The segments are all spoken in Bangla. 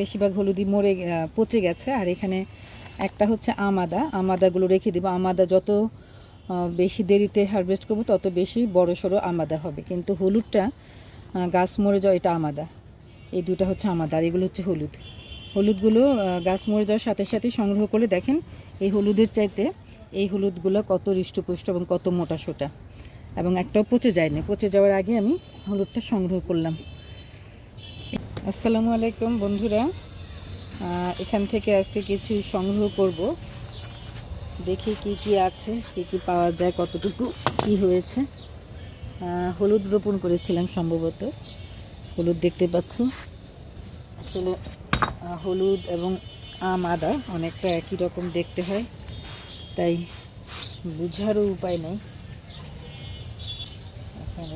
বেশিরভাগ হলুদি মরে পচে গেছে। আর এখানে একটা হচ্ছে আমাদা। আমাদাগুলো রেখে দেবো। আমাদা যত বেশি দেরিতে হারভেস্ট করব, তত বেশি বড় সড়ো আমাদা হবে। কিন্তু হলুদটা গাছ মরে যাওয়া এটা আমাদা। এই দুটো হচ্ছে আমাদা, আর এগুলো হচ্ছে হলুদ। হলুদগুলো গাছ মরে যাওয়ার সাথে সাথে সংগ্রহ করে দেখেন, এই হলুদের চাইতে এই হলুদগুলো কত হৃষ্টপুষ্ট এবং কত মোটা সোটা। এবং একটাও পচে যায়নি। পচে যাওয়ার আগে আমি হলুদটা সংগ্রহ করলাম। আসসালামু আলাইকুম বন্ধুরা। এখান থেকে আজকে কিছু সংগ্রহ করব। দেখি কি কি আছে, কি কি পাওয়া যায়, কতটুকু, কি হয়েছে। হলুদ রোপণ করেছিলাম সম্ভবত। হলুদ দেখতে পাচ্ছি। আসলে হলুদ এবং আম, আদা অনেকটা একই রকম দেখতে হয়, তাই বুঝারও উপায় নেই।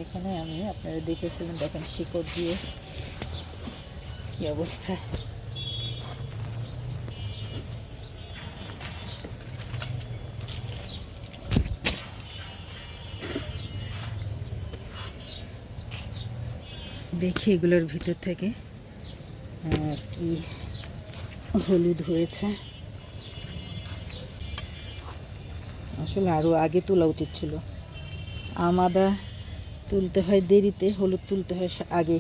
এখানে আমি আপনারা দেখেছিলেন, দেখেন শিকড় দিয়ে। কি অবস্থা? দেখি এগুলোর ভিতর থেকে কি হলুদ হয়েছে। আসলে আরও আগে তোলা উচিত ছিল। আমাদা তুলতে হয় দেরিতে, হলুদ তুলতে হয় আগে।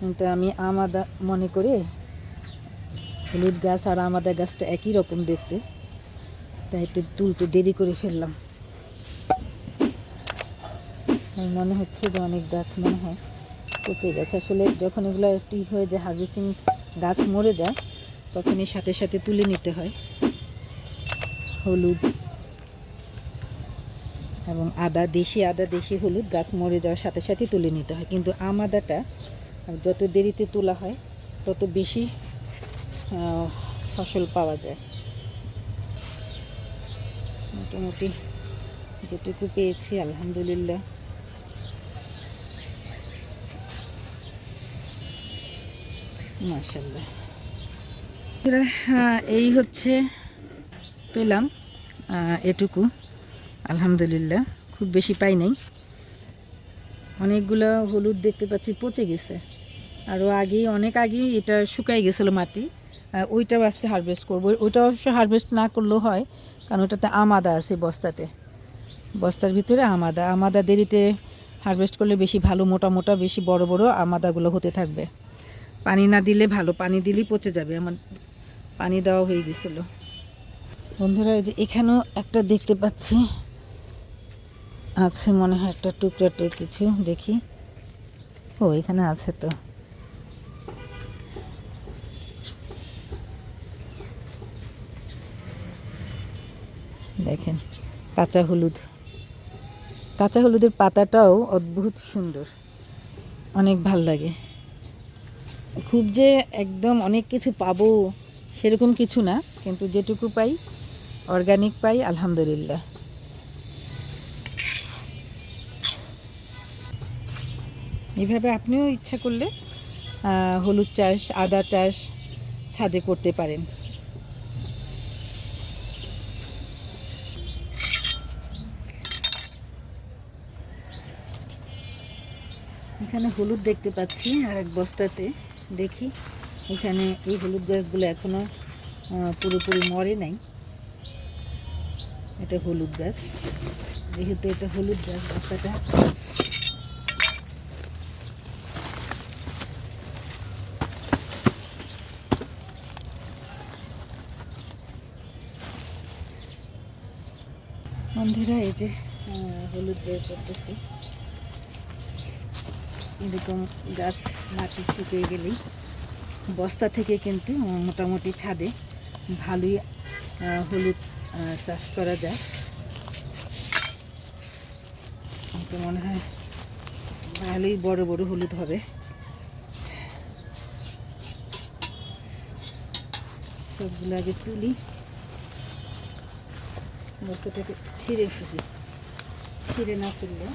কিন্তু আমি আমাদা মনে করে হলুদ গাছ আর আমাদা গাছটা একই রকম দেখতে। তাই একটু তুলতে দেরি করে ফেললাম। মনে হচ্ছে যে অনেক গাছ মনে হয় পচে গেছে। আসলে যখন এগুলো একটু হয়ে যায় হারভেস্টিং গাছ মরে যায়, তখনই সাথে সাথে তুলে নিতে হয়। হলুদ এবং আদা, দেশি আদা, দেশি হলুদ গাছ মরে যাওয়ার সাথে সাথে তুলে নিতে হয়। কিন্তু আম আদাটা যত দেরিতে তোলা হয় তত বেশি ফসল পাওয়া যায়। মোটামুটি যেটুকু পেয়েছি আলহামদুলিল্লাহ। মাশাল্লাহ হ্যাঁ, এই হচ্ছে পেলাম এটুকু। আলহামদুলিল্লাহ খুব বেশি পাই নাই। অনেকগুলো হলুদ দেখতে পাচ্ছি পচে গেছে। আরও আগেই, অনেক আগেই এটা শুকাই গেছিল মাটি। ওইটাও আজকে হারভেস্ট করব। ওইটা অবশ্য হারভেস্ট না করলেও হয়, কারণ ওটাতে আমাদা আছে বস্তাতে। বস্তার ভিতরে আমাদা। আমাদা দেরিতে হারভেস্ট করলে বেশি ভালো, মোটা মোটা, বেশি বড় বড় আমাদাগুলো হতে থাকবে। পানি না দিলে ভালো, পানি দিলেই পচে যাবে। আমার পানি দেওয়া হয়ে গেছিল। বন্ধুরা, এই যে এখানেও একটা দেখতে পাচ্ছি। আছে মনে হয় একটা টুকরা টুক কিছু, দেখি। ও, এখানে আছে তো। দেখেন, কাঁচা হলুদ। কাঁচা হলুদের পাতাটাও অদ্ভুত সুন্দর। অনেক ভালো লাগে। খুব যে একদম অনেক কিছু পাবো সেরকম কিছু না, কিন্তু যেটুকু পাই অর্গানিক পাই, আলহামদুলিল্লাহ। এভাবে আপনিও ইচ্ছা করলে হলুদ চাষ, আদা চাষ ছাদে করতে পারেন। এখানে হলুদ দেখতে পাচ্ছি আর এক বস্তাতে দেখি। এখানে এই হলুদ গাছগুলো এখনও আহ, পুরোপুরি মরে নাই। এটা হলুদ গাছ। যেহেতু এটা হলুদ গাছ বস্তাটা। বন্ধুরা এই যে হলুদ বের করতেছি। এরকম গাছ মাটি শুকিয়ে গেলেই বস্তা থেকে কিন্তু মোটামুটি ছাদে ভালোই হলুদ চাষ করা যায়। তো মনে হয় ভালোই বড় বড় হলুদ হবে। সবগুলো আগে তুলি। বস্তাটাকে ছিঁড়ে ফেলি। ছিঁড়ে না ফেললে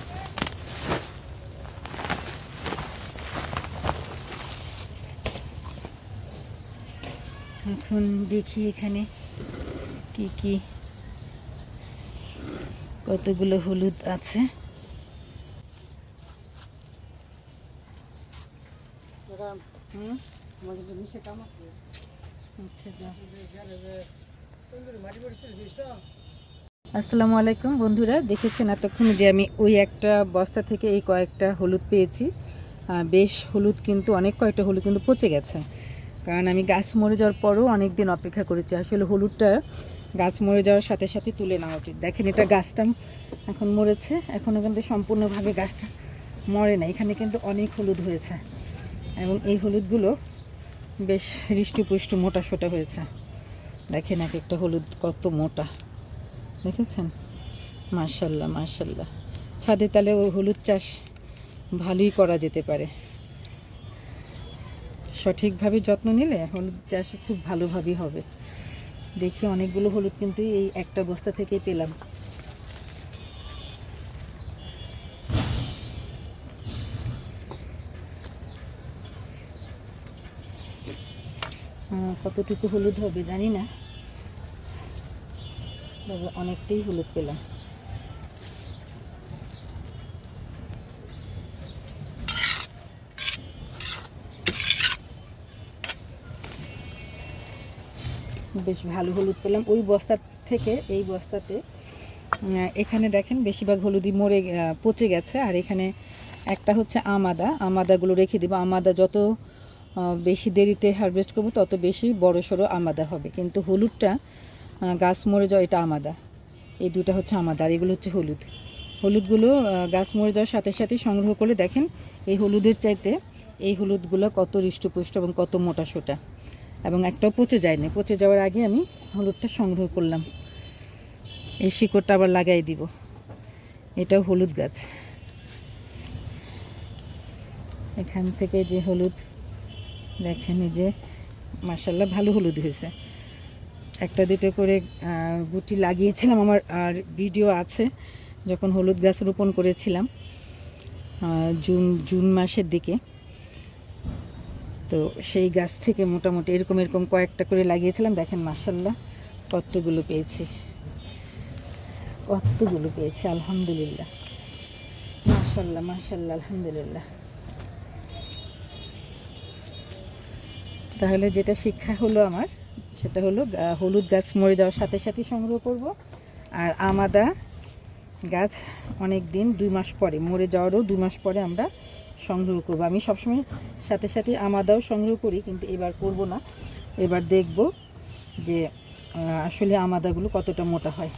এখন দেখি এখানে কি কি কতগুলো হলুদ আছে। আচ্ছা আসসালামু আলাইকুম বন্ধুরা দেখেছেন এতক্ষণ যে আমি ওই একটা বস্তা থেকে এই কয়েকটা হলুদ পেয়েছি। বেশ হলুদ কিন্তু অনেক কয়েকটা হলুদ কিন্তু পচে গেছে। কারণ আমি গাছ মরে যাওয়ার পরও অনেক দিন অপেক্ষা করেছি। আসলে হলুদটা গাছ মরে যাওয়ার সাথে সাথে তুলে নেওয়া উচিত। দেখেন এটা গাছটা এখন মরেছে। এখনও কিন্তু সম্পূর্ণভাবে গাছটা মরে না। এখানে কিন্তু অনেক হলুদ হয়েছে এবং এই হলুদগুলো বেশ হৃষ্টপুষ্ট মোটা সোটা হয়েছে। দেখেন এক একটা হলুদ কত মোটা। দেখেছেন? মার্শাল্লাহ মার্শাল্লাহ ছাদে তাহলে ওই হলুদ চাষ ভালোই করা যেতে পারে। সঠিকভাবে যত্ন নিলে হলুদ চাষ খুব ভালোভাবেই হবে। দেখি অনেকগুলো হলুদ কিন্তু এই একটা বস্তা থেকেই পেলাম। কতটুকু হলুদ হবে জানি না। তবে অনেকটাই হলুদ পেলাম। বেশ ভালো হলুদ পেলাম। ওই বস্তা থেকে, এই বস্তাতে এখানে দেখেন বেশিরভাগ হলুদই মরে পচে গেছে। আর এখানে একটা হচ্ছে আমাদা। আমাদাগুলো রেখে দেবো। আমাদা যত বেশি দেরিতে হারভেস্ট করব, তত বেশি বড় সড়ো আমাদা হবে। কিন্তু হলুদটা গাছ মরে যাওয়া এটা আমাদা। এই দুটো হচ্ছে আমাদা, আর এগুলো হচ্ছে হলুদ। হলুদগুলো গাছ মরে যাওয়ার সাথে সাথে সংগ্রহ করে দেখেন, এই হলুদের চাইতে এই হলুদগুলো কত হৃষ্টপুষ্ট এবং কত মোটা সোটা। এবং একটাও পচে যায়নি। পচে যাওয়ার আগে আমি হলুদটা সংগ্রহ করলাম। এই শিকড়টা আবার লাগাই দিব। এটাও হলুদ গাছ। এখান থেকে যে হলুদ, দেখেন যে মার্শাল্লাহ ভালো হলুদ হয়েছে। একটা দুটো করে গুটি লাগিয়েছিলাম আমার, আর ভিডিও আছে, যখন হলুদ গাছ রোপণ করেছিলাম জুন জুন মাসের দিকে। তো সেই গাছ থেকে মোটামুটি এরকম এরকম কয়েকটা করে লাগিয়েছিলাম। দেখেন মার্শাল্লাহ কতগুলো পেয়েছি। কতগুলো পেয়েছি, আলহামদুলিল্লাহ। মার্শাল্লাহ মার্শাল্লাহ আলহামদুলিল্লাহ। তাহলে যেটা শিক্ষা হলো আমার, সেটা হলো হলুদ গাছ মরে যাওয়ার সাথে সাথে সংগ্রহ করব। আর আমাদা গাছ অনেক দিন দুই মাস পরে, মরে যাওয়ারও দুই মাস পরে আমরা সংগ্রহ করব। আমি সবসময় সাথে সাথে আমাদাও সংগ্রহ করি, কিন্তু এবার করব না। এবার দেখব যে আসলে আমাদাগুলো কতটা মোটা হয়।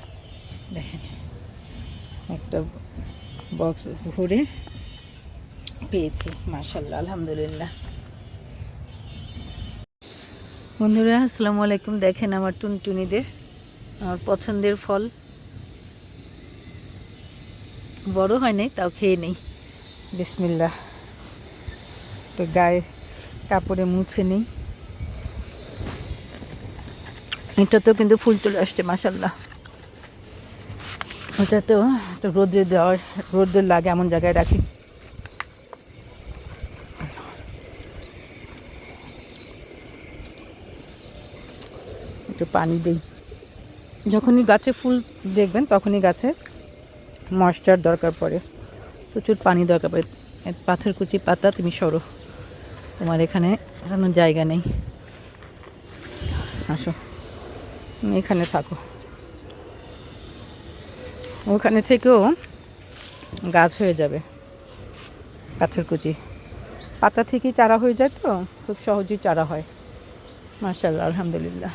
দেখেন, একটা বক্স ভরে পেয়েছি মার্শাল্লাহ আলহামদুলিল্লাহ। বন্ধুরা, আসসালামু আলাইকুম। দেখেন আমার টুনটুনিদের, আমার পছন্দের ফল। বড় হয় নাই, তাও খেয়ে নেই। বিসমিল্লাহ। তো গায়ে কাপড়ে মুছে নেই। এটা তো কিন্তু ফুল চলে আসছে মাসাল্লাহ ওটা তো একটু রোদ্রে দেওয়ার, রোদ্রে লাগে এমন জায়গায় রাখি। একটু পানি দিই। যখনই গাছে ফুল দেখবেন, তখনই গাছে ময়েশ্চার দরকার পড়ে। প্রচুর পানি দরকার পড়ে। পাথরকুচি পাতা তুমি সরো। তোমার এখানে এখনও জায়গা নেই। আসো। এখানে থাকো। ওখানে থেকেও গাছ হয়ে যাবে। গাছের কুচি। পাতা থেকেই চারা হয়ে যায় তো? খুব সহজেই চারা হয়। মার্শাল্লাহ আলহামদুলিল্লাহ।